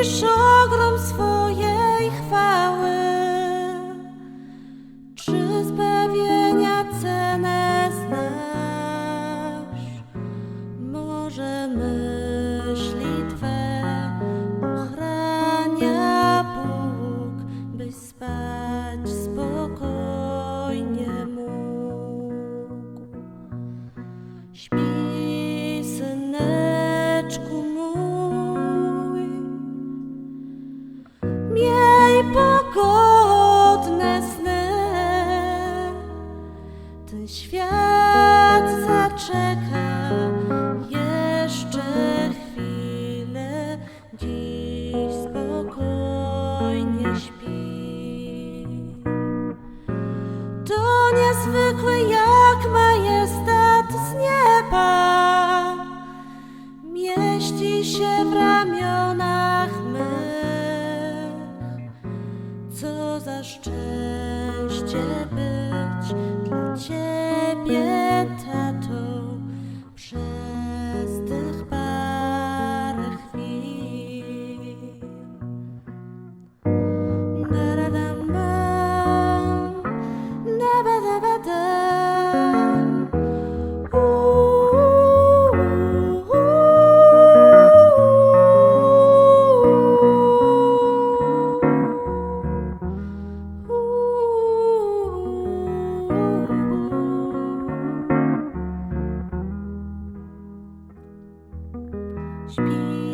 一首歌。Świat zaczeka. Jeszcze chwilę, dziś spokojnie śpi. To niezwykły jak majestat z nieba. Mieści się w ramionach mych. Co za szczęście być dla Ciebie, Śpi